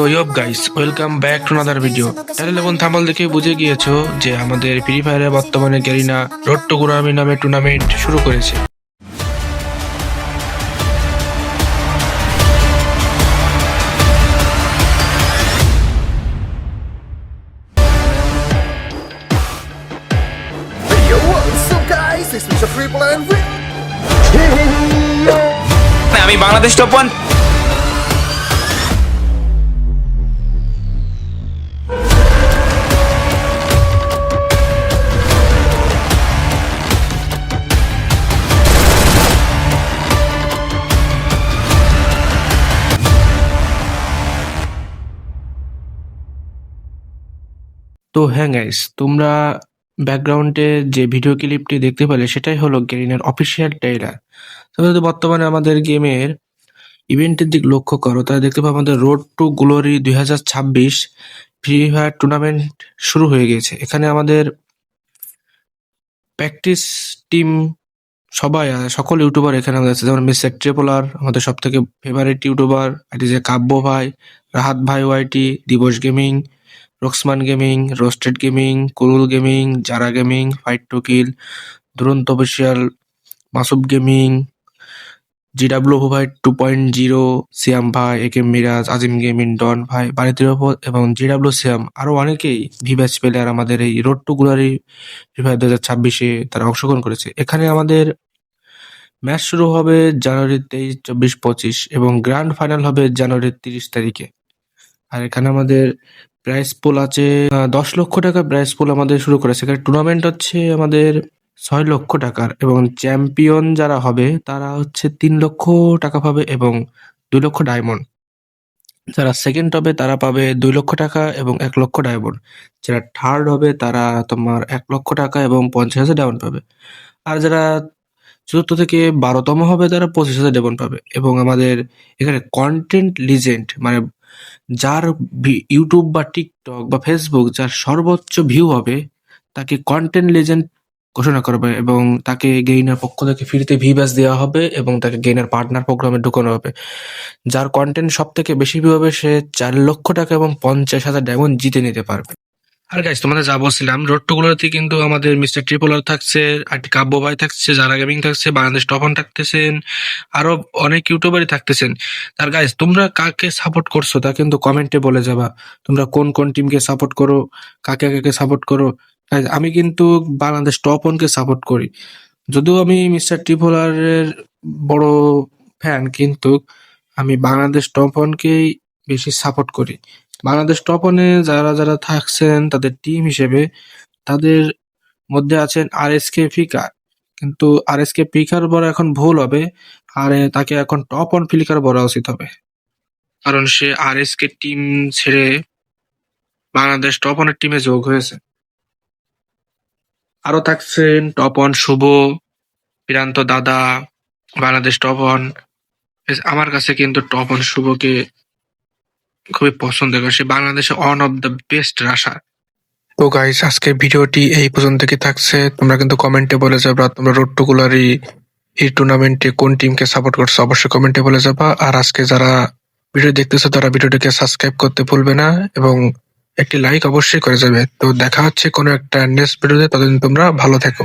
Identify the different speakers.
Speaker 1: তো ইয়ব guys welcome back to another video title এবং thumbnail দেখে বুঝে গিয়েছো যে আমাদের ফ্রি ফায়ারে বর্তমানে গেরিনা রোড টু গুরামি নামে টুর্নামেন্ট শুরু করেছে
Speaker 2: Hey yo, what's up guys? It's Mr. Triple and we
Speaker 3: আমি বাংলাদেশ টপ ওয়ান
Speaker 1: তো হ্যাঁ গাইস তোমরা ব্যাকগ্রাউন্ডে যে ভিডিও ক্লিপটি দেখতে পেলে, সেটাই হলো গেরিনার অফিসিয়াল ট্রেলার তবে যদি বর্তমানে আমাদের গেমের ইভেন্টের দিক লক্ষ্য করো, তাহলে দেখতে পাবো আমাদের রোড টু গ্লোরি দুই হাজার ছাব্বিশ ফ্রি ফায়ার টুর্নামেন্ট শুরু হয়ে গেছে। এখানে আমাদের প্র্যাকটিস টিম সবাই, সকল ইউটিউবার এখানে আমাদের আছে। যেমন মিস্টার ট্রিপলার আমাদের সব থেকে ফেভারিট ইউটিউবার এটি যে কাব্য ভাই, রাহাত ভাই ওয়াইটি দিবস গেমিং রক্সমান গেমিং, রোস্টেড গেমিং, কুরুল গেমিং, জারা গেমিং, ফাইট টু কিল, দুরন্ত অফিসিয়াল মাসুব গেমিং, জিডাব্লিউ ভাই টু পয়েন্ট জিরো, সিয়াম ভাই এ কে মিরাজ, আজিম গেমিং, ডন ভাই বাণিজ্য এবং জিডাব্লিউ সিয়াম, আরও অনেকেই ভিভ্যাচ প্লেয়ার আমাদের এই রোড টু গুলারি ফায়ার দু হাজার ছাব্বিশে তারা অংশগ্রহণ করেছে। এখানে আমাদের ম্যাচ শুরু হবে জানুয়ারি তেইশ, চব্বিশ, পঁচিশ এবং গ্র্যান্ড ফাইনাল হবে জানুয়ারি তিরিশ তারিখে। আর এখানে আমাদের প্রাইস পুল আছে দশ লক্ষ টাকা প্রাইস পুল আমাদের শুরু করেছে। এখানে টুর্নামেন্ট হচ্ছে আমাদের ছয় লক্ষ টাকার এবং চ্যাম্পিয়ন যারা হবে, তারা হচ্ছে তিন লক্ষ টাকা পাবে এবং দুই লক্ষ ডায়মন্ড যারা সেকেন্ড হবে, তারা পাবে দুই লক্ষ টাকা এবং এক লক্ষ ডায়মন্ড যারা থার্ড হবে, তারা তোমার এক লক্ষ টাকা এবং পঞ্চাশ হাজার ডায়মন্ড পাবে। আর যারা চতুর্থ থেকে বারোতম হবে, তারা পঁচিশ হাজার ডায়মন্ড পাবে। এবং আমাদের এখানে কন্টেন্ট লিজেন্ড মানে যার ইউটিউব বা টিকটক বা ফেসবুক যার সর্বোচ্চ ভিউ হবে, তাকে কন্টেন্ট লেজেন্ড ঘোষণা করবে এবং তাকে গেইনার পক্ষ থেকে ফ্রিতে ভি ব্যাচ দেওয়া হবে এবং তাকে গেইনার পার্টনার প্রোগ্রামে ঢুকানো হবে। যার কন্টেন্ট সব থেকে বেশি ভিউ হবে, সে চার লক্ষ টাকা এবং পঞ্চাশ হাজার ডায়মন্ড জিতে নিতে পারবে। আর গাইজ তোমাদের যা বলছিলাম রোড টু গুলোতে কিন্তু আমাদের মিস্টার ট্রিপলার থাকছে, আর কাব্য ভাই থাকছে, জারা গেমিং থাকছে, বাংলাদেশ টপন থাকতেছেন, আরও অনেক ইউটিউবারই থাকতেছেন। তার গাইজ তোমরা কাকে সাপোর্ট করছ তা কিন্তু কমেন্টে বলে যাবা। তোমরা কোন কোন টিমকে সাপোর্ট করো, কাকে কাকে সাপোর্ট করো? আমি কিন্তু বাংলাদেশ টপ ওয়ানকে সাপোর্ট করি। যদিও আমি মিস্টার ট্রিপলারের বড় ফ্যান কিন্তু আমি বাংলাদেশ টপ ওয়ানকেই বেশি সাপোর্ট করি। বাংলাদেশ টপ ওয়ানে যারা যারা থাকছেন, তাদের টিম হিসেবে তাদের মধ্যে আছেন আর এস কে ফিকার কিন্তু আর এস কে ফিকার বড় এখন ভুল হবে, আর তাকে এখন টপ ওয়ান ফিলিকার বলা উচিত হবে। কারণ সে আর এস কে টিম ছেড়ে বাংলাদেশ টপ ওয়ানের টিমে যোগ হয়েছে। আরও থাকছেন টপ ওয়ান শুভ প্রান্ত দাদা, বাংলাদেশ টপ ওয়ান আমার কাছে কিন্তু টপ ওয়ান শুভকে খুবই পছন্দ করে। সে বাংলাদেশে one of the best rusher তো গাইস আজকে ভিডিওটি এই পর্যন্ত কি থাকছে? তোমরা কিন্তু কমেন্টে বলে যাবা, তোমরা রোড টু গুলারি এই টুর্নামেন্টে কোন টিমকে সাপোর্ট করছ অবশ্যই কমেন্টে বলে যাবা। আর আজকে যারা ভিডিও দেখতেছো, তারা ভিডিওটিকে সাবস্ক্রাইব করতে ভুলবে না এবং একটি লাইক অবশ্যই করে যাবে। তো দেখা হচ্ছে কোনো একটা নেক্সট ভিডিওতে ততদিন তোমরা ভালো থেকো।